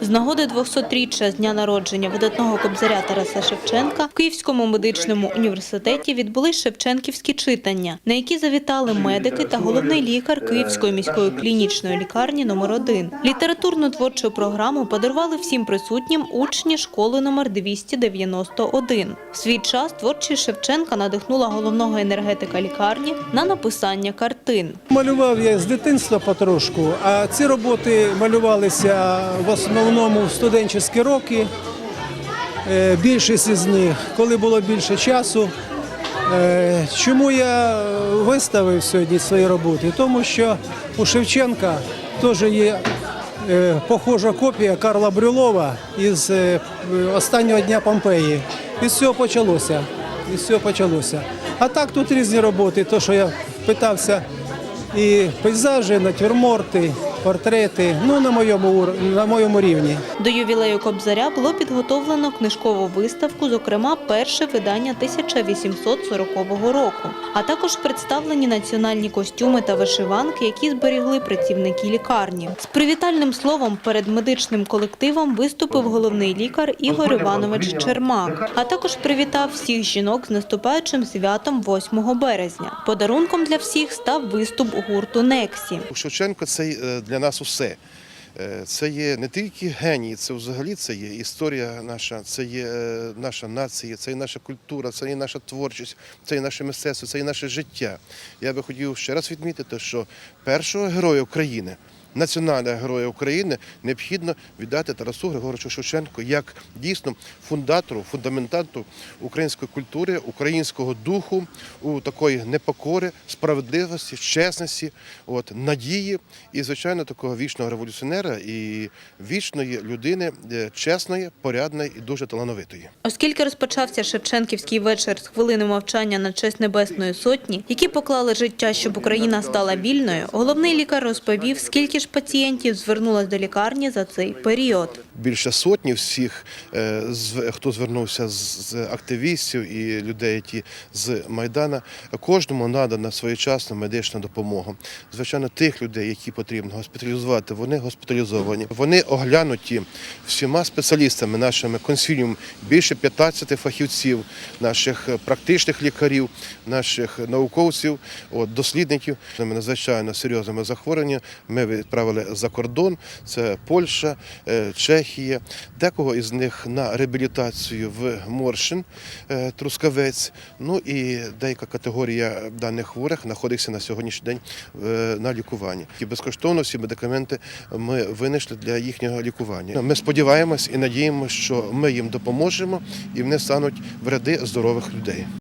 З нагоди 200-річчя з дня народження видатного кобзаря Тараса Шевченка в Київському медичному університеті відбулись шевченківські читання, на які завітали медики та головний лікар Київської міської клінічної лікарні номер 1 Літературну творчу програму подарували всім присутнім учні школи номер 291. В свій час творчість Шевченка надихнула головного енергетика лікарні на написання картин. Малював я з дитинства потрошку, а ці роботи малювалися в основному в студентські роки. Е, Більшість із них, коли було більше часу. Е, Чому я виставив сьогодні свої роботи? Тому що у Шевченка теж є е, похожа копія Карла Брюлова із останнього дня Помпеї. І з цього почалося. І з цього почалося. А так тут різні роботи, то, що я питався, і пейзажі, натюрморти, портрети, ну на моєму, на моєму рівні. До ювілею Кобзаря було підготовлено книжкову виставку, зокрема перше видання 1840 року, а також представлені національні костюми та вишиванки, які зберігли працівники лікарні. З привітальним словом перед медичним колективом виступив головний лікар Ігор Іванович Чермак, а також привітав всіх жінок з наступаючим святом 8 березня. Подарунком для всіх став виступ гурту Нексі. Шевченко це е, для нас усе. Е, Це є не тільки генії, це взагалі це є історія наша, це є е, наша нація, це є наша культура, це є наша творчість, це є наше мистецтво, це є наше життя. Я би хотів ще раз відмітити, що першого героя України. Національного героя України необхідно віддати Тарасу Григоровичу Шевченку як дійсно фундатору, фундаментанту української культури, українського духу, у такої непокори, справедливості, чесності, от надії і, звичайно, такого вічного революціонера і вічної людини, е, чесної, порядної і дуже талановитої. Оскільки розпочався Шевченківський вечір з хвилини мовчання на честь Небесної Сотні, які поклали життя, щоб Україна стала вільною, головний лікар розповів, скільки ж пацієнтів звернулось до лікарні за цей період. більше сотні всіх, е, хто звернувся з активістів і людей, які з Майдана. Кожному надана своєчасна медична допомога. Звичайно, тих людей, які потрібно госпіталізувати, вони госпіталізовані. Вони оглянуті всіма спеціалістами, нашими консиліум, більше 15 фахівців, наших практичних лікарів, наших науковців, дослідників. Ними надзвичайно серйозними захворюваннями ми відправили за кордон. Це Польща, е, Чехія. Декого із них на реабілітацію в Моршин, е, Трускавець. Ну і деяка категорія даних хворих знаходиться на сьогоднішній день е, на лікуванні. І безкоштовно всі медикаменти ми винайшли для їхнього лікування. Ми сподіваємось і надіємося, що ми їм допоможемо і вони стануть в ряди здорових людей.